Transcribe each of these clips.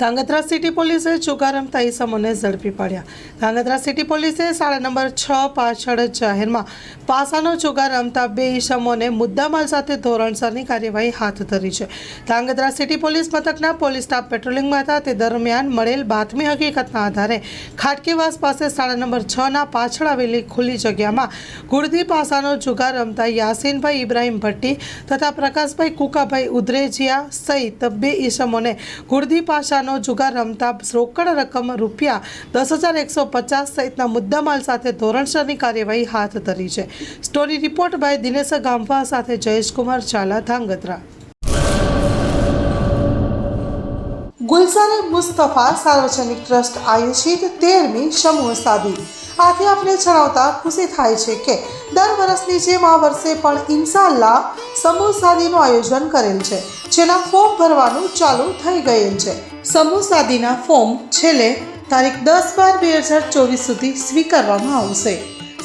Dhrangadhra city પોલીસે ચુકા રમતા ઈસમોને ઝડપી પાડ્યા. ધાંગધ્રા સિટી પોલીસે શાળા નંબર છ પાછળ જાહેરમાં પાસાનો ચુકા રમતા બે ઈસમોને મુદ્દામાલ સાથે ધોરણસરની કાર્યવાહી હાથ ધરી છે. ધાંગધ્રા સિટી પોલીસ મથકના પોલીસ સ્ટાફ પેટ્રોલિંગમાં હતા. તે દરમિયાન મળેલ બાતમી હકીકતના આધારે ખાટકીવાસ પાસે શાળા નંબર છના પાછળ આવેલી ખુલ્લી જગ્યામાં ગુડદી પાસાનો જુગાર રમતા યાસીનભાઈ ઇબ્રાહીમ ભટ્ટી તથા પ્રકાશભાઈ કુકાભાઈ ઉદરેજિયા સહિત બે ઈસમોને ગુડદી પાસાનો જુગાર રમતા રોકડ રકમ રૂપિયા દસ હજાર એકસો પચાસ સહિતના મુદ્દામાલ સાથે ધોરણસરની કાર્યવાહી હાથ ધરી છે. Story report by Dinesh Gamva સાથે જયેશકુમાર ચાલા ધાંગધ્રા. ગુલસારે મુસ્તફા સાર્વજનિક ટ્રસ્ટ આયોજિત તેરમી સમૂહ સાદી. આથી આપણે જણાવતા ખુશી થાય છે કે દર વર્ષની જેમ આ વર્ષે પણ ઇન્શાલ્લાહ સમૂહ સાદીનું આયોજન કરેલ છે. જેના ફોર્મ ભરવાનું ચાલુ થઈ ગયેલ છે. સમૂહ સાદીના ફોર્મ છેલ્લે તારીખ દસ બાર બે હજાર ચોવીસ સુધી સ્વીકારવામાં આવશે.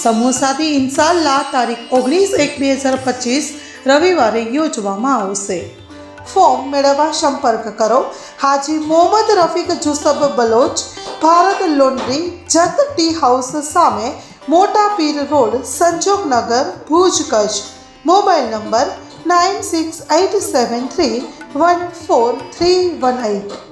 સમૂહ સાદી ઇન્શાલ્લા તારીખ ઓગણીસ એક બે હજાર પચીસ રવિવારે યોજવામાં આવશે. ફોર્મ મેળવવા સંપર્ક કરો. Haji Mohammad Rafiq Jusab Baloch, Bharat laundry, Jat tea house સામે મોટા Pir road Sanjognagar Bhuj Kutch. Mobile number nine six eight seven three one four three one eight.